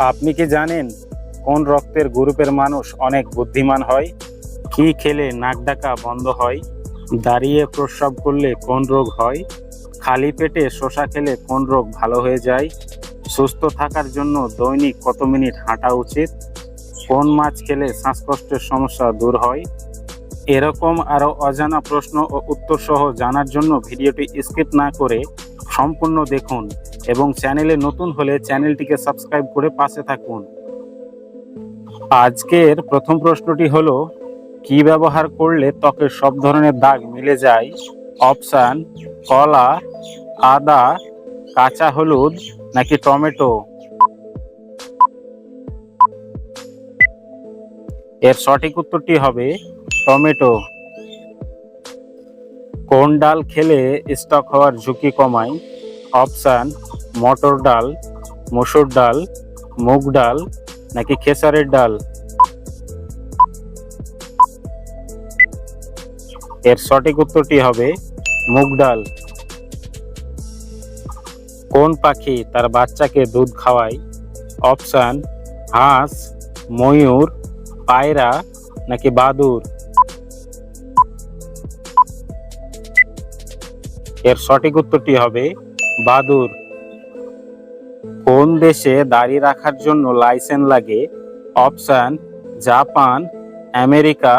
আপনি কি জানেন কোন রক্তের গ্রুপের মানুষ অনেক বুদ্ধিমান হয়? কি খেলে নাক ডাকা বন্ধ হয়? দাঁড়িয়ে প্রস্রাব করলে কোন রোগ হয়? খালি পেটে শসা খেলে কোন রোগ ভালো হয়ে যায়? সুস্থ থাকার জন্য দৈনিক কত মিনিট হাঁটা উচিত? কোন মাছ খেলে শ্বাসকষ্টের সমস্যা দূর হয়? এরকম আরও অজানা প্রশ্ন ও উত্তর সহ জানার জন্য ভিডিওটি স্কিপ না করে সম্পূর্ণ দেখুন। এবং চ্যানেলে নতুন হলে চ্যানেলটিকে সাবস্ক্রাইব করে পাশে থাকুন। আজকের প্রথম প্রশ্নটি হলো, কি ব্যবহার করলে ত্বকের সব ধরনের দাগ মিলে যায়? অপশান, কলা, আদা, কাঁচা হলুদ নাকি টমেটো? এর সঠিক উত্তরটি হবে টমেটো। কোন ডাল খেলে স্টক হওয়ার ঝুঁকি কমায়? অপশান মটর ডাল, মসুর ডাল, মুগ ডাল নাকি খেসারের ডাল? এর সঠিক উত্তরটি হবে মুগ ডাল। কোন পাখি তার বাচ্চাকে দুধ খাওয়ায়? অপশান, হাঁস, ময়ূর, পায়রা নাকি বাদুর? এর সঠিক উত্তরটি হবে বাদুর। কোন দেশে দাড়ি রাখার জন্য লাইসেন্স লাগে? অপশান, জাপান, আমেরিকা,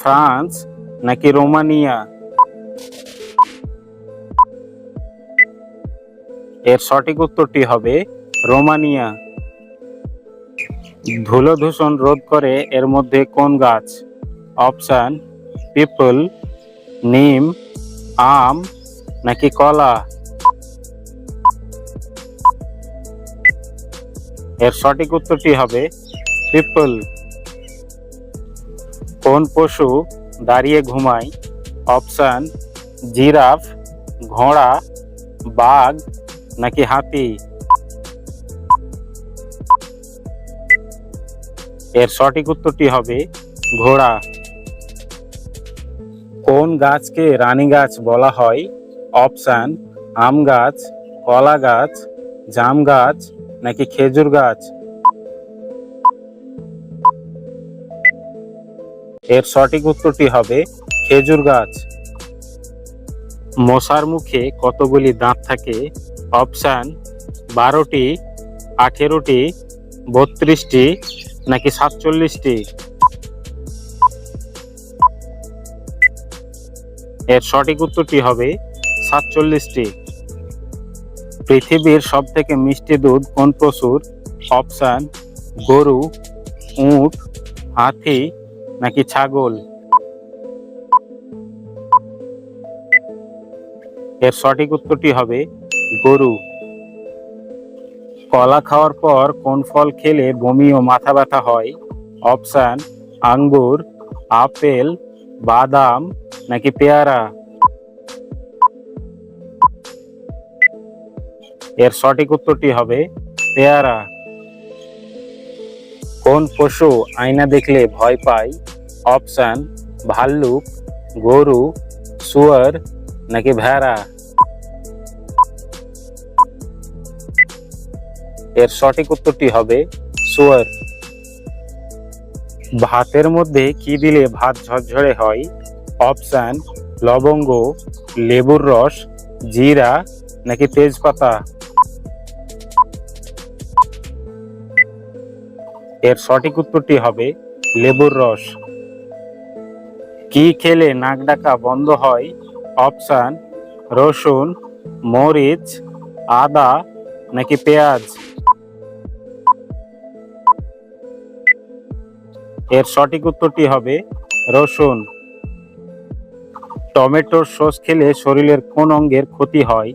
ফ্রান্স নাকি রোমানিয়া? এর সঠিক উত্তরটি হবে রোমানিয়া। ধুলো দূষণ রোধ করে এর মধ্যে কোন গাছ? অপশান, পিপল, নিম, আম নাকি কলা? এর সঠিক উত্তরটি হবে পিপল। কোন পশু দাঁড়িয়ে ঘুমায়? অপশান, জিরাফ, ঘোড়া, বাঘ নাকি হাতি? এর সঠিক উত্তরটি হবে ঘোড়া। কোন গাছকে রানী গাছ বলা হয়? অপশান, আম গাছ, কলা গাছ, জাম গাছ নাকি খেজুর গাছ? এর সঠিক উত্তরটি হবে খেজুর গাছ। মশার মুখে কতগুলি দাঁত থাকে? অপশান, বারোটি, আঠেরোটি, বত্রিশটি, নাকি সাতচল্লিশটি? এর সঠিক উত্তরটি হবে সাতচল্লিশটি। পৃথিবীর সব থেকে মিষ্টি দুধ কোন পশুর? অপশান, গরু, উট, হাতি নাকি ছাগল? এর সঠিক উত্তরটি হবে গরু। কলা খাওয়ার পর কোন ফল খেলে বমি ও মাথা ব্যথা হয়? অপশান, আঙ্গুর, আপেল, বাদাম নাকি পেয়ারা? এর সঠিক উত্তরটি হবে পেয়ারা। কোন পশু আয়না দেখলে ভয় পায়? অপশান, ভাল্লুক, গরু, শুয়ার নাকি ভেড়া? এর সঠিক উত্তরটি হবে শুয়ার। ভাতের মধ্যে কি দিলে ভাত ঝরঝরে হয়? অপশান, লবঙ্গ, লেবুর রস, জিরা নাকি তেজপাতা? এর সঠিক উত্তরটি হবে লেবুর রস। কি খেলে নাক ডাকা বন্ধ হয়? অপশান, রসুন, মরিচ, আদা নাকি পেঁয়াজ? এর সঠিক উত্তরটি হবে রসুন। টমেটোর সস খেলে শরীরের কোন অঙ্গের ক্ষতি হয়?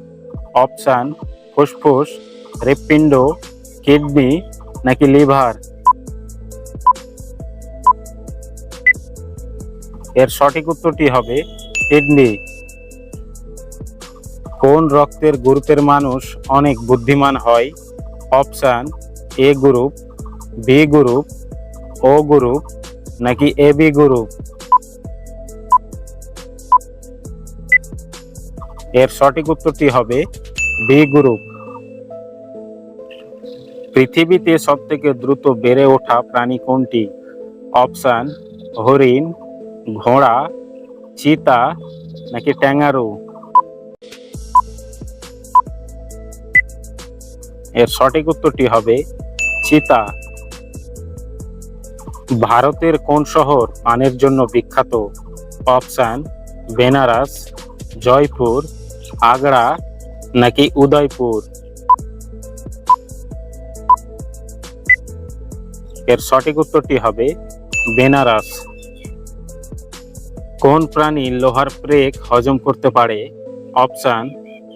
অপশান, ফুসফুস, হৃৎপিণ্ড, কিডনি নাকি লিভার? এর সঠিক উত্তরটি হবে কিডনি। কোন রক্তের গ্রুপের মানুষ অনেক বুদ্ধিমান হয়? Option A group, B group, O group, নাকি এ, বি গ্রুপ? এর সঠিক উত্তরটি হবে বি গ্রুপ। পৃথিবীতে সব থেকে দ্রুত বেড়ে ওঠা প্রাণী কোনটি? অপশান হরিণ ঘোড়া, চিতা নাকি ট্যাঙ্গারু? এর সঠিক উত্তরটি হবে চিতা। ভারতের কোন শহর পানের জন্য বিখ্যাত? অপশান, বেনারস, জয়পুর, আগ্রা নাকি উদয়পুর? এর সঠিক উত্তরটি হবে বেনারস। কোন প্রাণী লোহার প্রেক হজম করতে পারে? অপশান,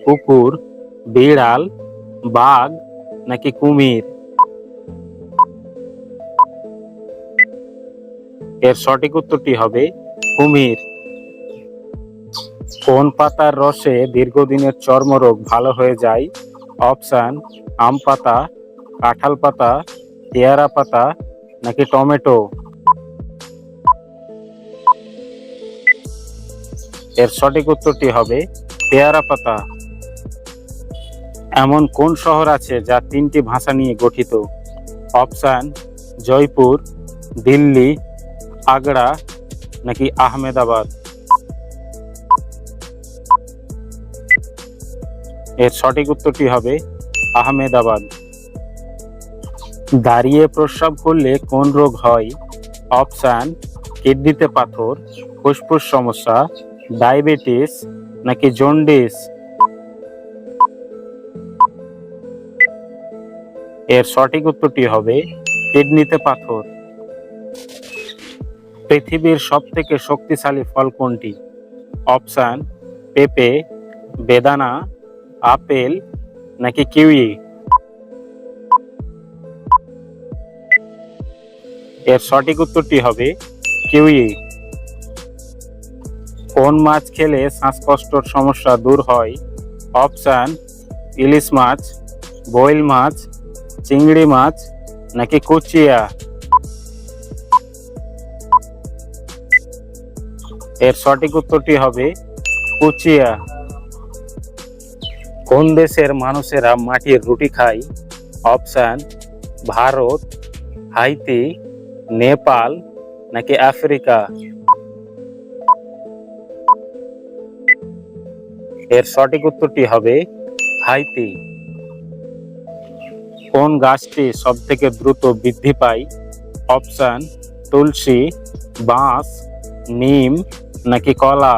কুকুর, বিড়াল, বাঘ নাকি কুমির? এর সঠিক উত্তরটি হবে কুমির। কোন পাতার রসে দীর্ঘদিনের চর্মরোগ ভালো হয়ে যায়? অপশান, আম পাতা, কাঁঠাল পাতা, পেয়ারা পাতা নাকি টমেটো? এর সঠিক উত্তরটি হবে পেয়ারা পাতা। এমন কোন শহর আছে যা তিনটি ভাষা নিয়ে গঠিত? অপশান, জয়পুর, দিল্লি, আগ্রা নাকি আহমেদাবাদ? এর সঠিক উত্তরটি হবে আহমেদাবাদ। দাঁড়িয়ে প্রস্রাব করলে কোন রোগ হয়? অপশান, কিডনিতে পাথর, ফুসফুস সমস্যা ডায়াবেটিস নাকি জন্ডিস? এর সঠিক উত্তরটি হবে কিডনিতে পাথর। পৃথিবীর সব থেকে শক্তিশালী ফল কোনটি? অপশান, পেঁপে, বেদানা, আপেল নাকি কিউই? এর সঠিক উত্তরটি হবে কিউই। কোন মাছ খেলে শ্বাসকষ্টর সমস্যা দূর হয়? অপশান, ইলিশ মাছ বয়েল মাছ, চিংড়ি মাছ, নাকি কুচিয়া? এর সঠিক উত্তরটি হবে কুচিয়া। কোন দেশের মানুষেরা মাটির রুটি খায়? অপশান, ভারত, হাইতি, নেপাল, নাকি আফ্রিকা? এর সঠিক উত্তরটি হবে হাইতি। কোন গাছটি সব থেকে দ্রুত বৃদ্ধি পায়? অপশান, তুলসী, বাঁশ, নিম নাকি কলা?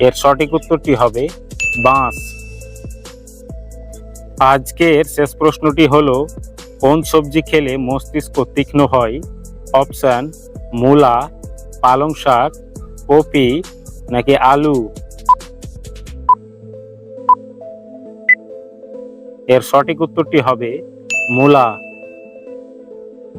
এর সঠিক উত্তরটি হবে বাঁশ। আজকের শেষ প্রশ্নটি হলো, কোন সবজি খেলে মস্তিষ্ক তীক্ষ্ণ হয়? অপশান, মূলা পালং শাক কপি নাকি আলু? এর সঠিক উত্তরটি হবে মূলা।